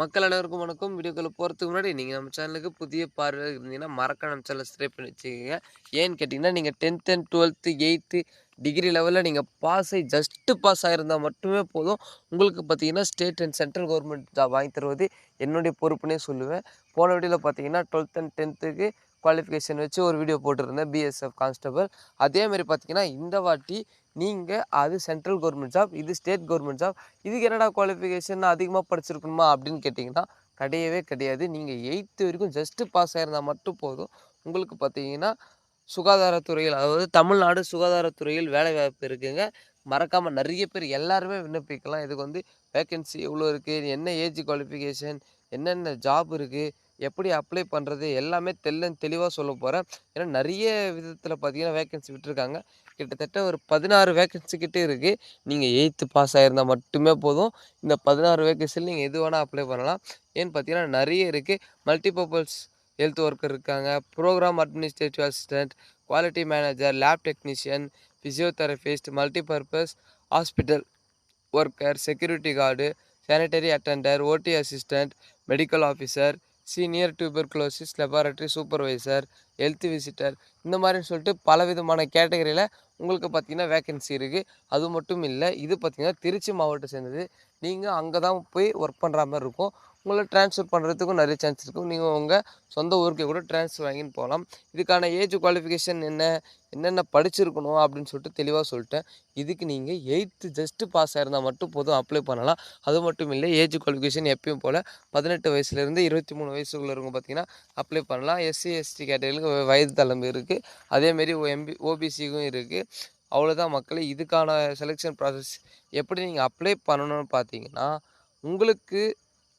மக்கள் அனைவருக்கும் வணக்கம். வீடியோக்குள்ள போகிறதுக்கு முன்னாடி நீங்கள் நம்ம சேனலுக்கு புதிய பார்வை இருந்தீங்கன்னா மறக்க நம்ம சேனலை சப்ஸ்கிரைப் பண்ணி வச்சுக்கோங்க. ஏன்னு கேட்டிங்கன்னா நீங்கள் tenth and twelfth eighth degree லெவலில் நீங்கள் பாஸ் ஆகி ஜஸ்ட்டு பாஸ் ஆகிருந்தால் மட்டுமே போதும். உங்களுக்கு பார்த்தீங்கன்னா state and central government job வாங்கி தருவது என்னுடைய பொறுப்புனே சொல்லுவேன். போன வீடியோவில் பார்த்தீங்கன்னா டுவெல்த் அண்ட் டென்த்துக்கு குவாலிஃபிகேஷன் வச்சு ஒரு வீடியோ போட்டிருந்தேன் பிஎஸ்எஃப் கான்ஸ்டபிள் அதேமாதிரி பார்த்தீங்கன்னா இந்த வாட்டி நீங்கள் அது சென்ட்ரல் கவர்மெண்ட் ஜாப் இது ஸ்டேட் கவர்மெண்ட் ஜாப் இதுக்கு என்னடா குவாலிஃபிகேஷன் அதிகமாக படிச்சிருக்கணுமா அப்படின்னு கேட்டிங்கன்னா கிடையவே கிடையாது. நீங்கள் எயித்து வரைக்கும் ஜஸ்ட்டு பாஸ் ஆயிருந்தால் மட்டும் போதும். உங்களுக்கு பார்த்தீங்கன்னா சுகாதாரத்துறையில் அதாவது தமிழ்நாடு சுகாதாரத்துறையில் வேலை வாய்ப்பு இருக்குங்க. மறக்காமல் நிறைய பேர் எல்லாருமே விண்ணப்பிக்கலாம். இதுக்கு வந்து வேக்கன்சி எவ்வளோ இருக்குது என்ன ஏஜ் குவாலிஃபிகேஷன் என்னென்ன ஜாப் இருக்குது எப்படி அப்ளை பண்ணுறது எல்லாமே தெல்ல தெளிவாக சொல்ல போகிறேன் ஏன்னா நிறைய விதத்தில் பார்த்தீங்கன்னா வேக்கன்சி விட்டுருக்காங்க. கிட்டத்தட்ட ஒரு பதினாறு வேக்கன்சி கிட்டே இருக்குது நீங்கள் எயித்து பாஸ் ஆகிருந்தால் மட்டுமே போதும். இந்த பதினாறு வேக்கன்சியில் நீங்கள் எது வேணால் அப்ளை பண்ணலாம். ஏன்னு பார்த்தீங்கன்னா நிறைய இருக்குது மல்டிபர்பஸ் ஹெல்த் ஒர்க்கர் இருக்காங்க. Program administrative assistant quality manager lab technician physiotherapist multipurpose hospital worker security guard sanitary attender OT assistant medical officer senior tuberculosis laboratory supervisor health visitor இந்த மாதிரின்னு சொல்லிட்டு பல விதமான கேட்டகரியில் உங்களுக்கு பார்த்தீங்கன்னா வேக்கன்சி இருக்குது அது மட்டும் இல்லை இது பார்த்திங்கன்னா திருச்சி மாவட்டம் சேர்ந்தது. நீங்கள் அங்கே தான் போய் ஒர்க் பண்ணுற மாதிரி இருக்கும். உங்களை ட்ரான்ஸ்ஃபர் பண்ணுறதுக்கும் நிறைய சான்ஸ் இருக்கும் நீங்கள் உங்கள் சொந்த ஊருக்கு கூட ட்ரான்ஸ்ஃபர் வாங்கின்னு போகலாம் இதுக்கான ஏஜ் குவாலிஃபிகேஷன் என்ன என்னென்ன படிச்சிருக்கணும் அப்படின்னு சொல்லிட்டு தெளிவாக சொல்லிட்டேன். இதுக்கு நீங்கள் எயித்து ஜஸ்ட்டு பாஸ் ஆயிருந்தால் மட்டும் போதும் அப்ளை பண்ணலாம். அது மட்டும் இல்லை ஏஜ் குவாலிஃபிகேஷன் எப்பயும் போல் பதினெட்டு வயசுலேருந்து இருபத்தி மூணு வயசுக்குள்ள இருக்கும் பார்த்தீங்கன்னா அப்ளை பண்ணலாம். எஸ்சி எஸ்டி கேட்டகரிக்கு வயது தலைமை இருக்குது அதேமாரி எம்பி ஓபிசிக்கும் இருக்குது அவ்வளோதான் மக்களே. இதுக்கான செலெக்ஷன் ப்ராசஸ் எப்படி நீங்கள் அப்ளை பண்ணணும்னு பார்த்தீங்கன்னா உங்களுக்கு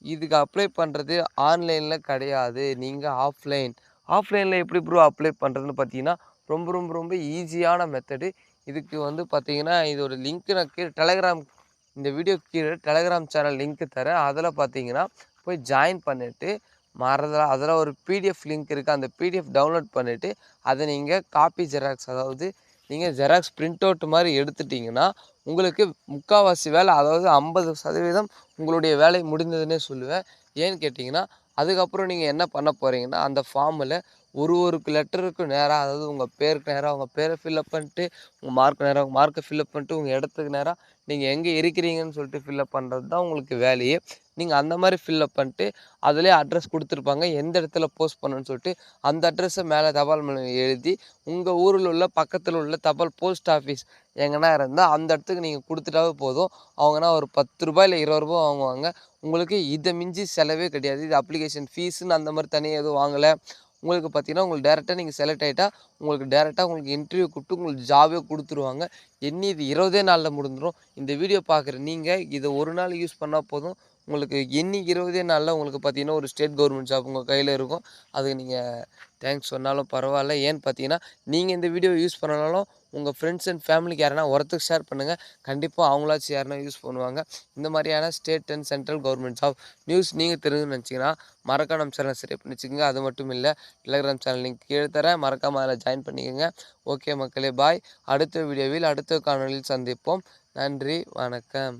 இதுக்கு அப்ளை பண்ணுறது ஆன்லைனில் கிடையாது. நீங்கள் ஆஃப்லைன் ஆஃப்லைனில் எப்படி ப்ரோ அப்ளை பண்ணுறதுன்னு பார்த்தீங்கன்னா ரொம்ப ரொம்ப ரொம்ப ஈஸியான மெத்தடு இதுக்கு வந்து பார்த்தீங்கன்னா இதோட லிங்க்கு நான் கீழே டெலகிராம் இந்த வீடியோ கீழே டெலகிராம் சேனல் லிங்க்கு தரேன். அதில் பார்த்தீங்கன்னா போய் ஜாயின் பண்ணிவிட்டு மறதில் அதில் ஒரு பிடிஎஃப் லிங்க் இருக்குது அந்த பிடிஎஃப் டவுன்லோட் பண்ணிவிட்டு அதை நீங்கள் காப்பி ஜெராக்ஸ் அதாவது நீங்கள் ஜெராக்ஸ் பிரிண்ட் அவுட் மாதிரி எடுத்துட்டிங்கன்னா உங்களுக்கு முக்கால்வாசி வேலை அதாவது ஐம்பது சதவீதம் உங்களுடைய வேலை முடிந்ததுன்னே சொல்லுவேன். ஏன்னு கேட்டிங்கன்னா அதுக்கப்புறம் நீங்கள் என்ன பண்ண போகிறீங்கன்னா அந்த ஃபார்மில் ஒரு ஒரு லெட்டருக்கும் நேராக அதாவது உங்கள் பேருக்கு நேராக உங்கள் பேரை ஃபில்அப் பண்ணிட்டு உங்கள் மார்க் நேராக உங்கள் மார்க்கை ஃபில்அப் பண்ணிட்டு உங்கள் இடத்துக்கு நேராக நீங்கள் எங்கே இருக்கிறீங்கன்னு சொல்லிட்டு ஃபில்அப் பண்ணுறது தான் உங்களுக்கு வேலையே. நீங்கள் அந்த மாதிரி ஃபில்லப் பண்ணிட்டு அதிலே அட்ரஸ் கொடுத்துருப்பாங்க. எந்த இடத்துல போஸ்ட் பண்ணணும்னு சொல்லிட்டு அந்த அட்ரஸை மேலே தபால் மூலம் எழுதி உங்கள் ஊரில் உள்ள பக்கத்தில் உள்ள தபால் போஸ்ட் ஆஃபீஸ் எங்கன்னா இருந்தால் அந்த இடத்துக்கு நீங்கள் கொடுத்துட்டாவே போதும். அவங்கன்னா ஒரு பத்து ரூபாய் இல்லை இருபது ரூபாய் வாங்குவாங்க. உங்களுக்கு இதை மிஞ்சி செலவே கிடையாது. இது அப்ளிகேஷன் ஃபீஸுன்னு அந்த மாதிரி தனியாக எதுவும் வாங்கலை. உங்களுக்கு பார்த்தீங்கன்னா உங்களுக்கு டேரெக்டாக நீங்கள் செலக்ட் ஆகிட்டா உங்களுக்கு டேரெக்டாக உங்களுக்கு இன்டர்வியூ கொடுத்து உங்களுக்கு ஜாபே கொடுத்துருவாங்க. எண்ணி இது இருபதே நாளில் முடிஞ்சிடும் இந்த வீடியோ பார்க்குற நீங்கள் இதை ஒரு நாள் யூஸ் பண்ணால் போதும். உங்களுக்கு என்றைக்கு இருபதே நாளில் உங்களுக்கு பார்த்தீங்கன்னா ஒரு ஸ்டேட் கவர்மெண்ட் ஜாப் உங்கள் கையில் இருக்கும். அதுக்கு நீங்கள் தேங்க்ஸ் சொன்னாலும் பரவாயில்ல. ஏன்னு பார்த்தீங்கன்னா நீங்கள் இந்த வீடியோ யூஸ் பண்ணனாலும் உங்கள் ஃப்ரெண்ட்ஸ் அண்ட் ஃபேமிலிக்கு யாருன்னா ஒருத்தருக்கு ஷேர் பண்ணுங்கள் கண்டிப்பாக அவங்களாச்சும் யாருனா யூஸ் பண்ணுவாங்க. இந்த மாதிரியான state and central government job news நீங்கள் தெரிஞ்சுன்னு நினச்சிங்கன்னா மறக்காம நம்ம சேனல் சரி பண்ணிச்சுக்கோங்க அது மட்டும் இல்லை டெலிகிராம் சேனல் லிங்க் கீழே தரேன். மறக்காமல் அதில் ஜாயின் பண்ணிக்கோங்க. ஓகே மக்களே பாய் அடுத்த வீடியோவில் அடுத்த காணொலியில் சந்திப்போம். நன்றி வணக்கம்.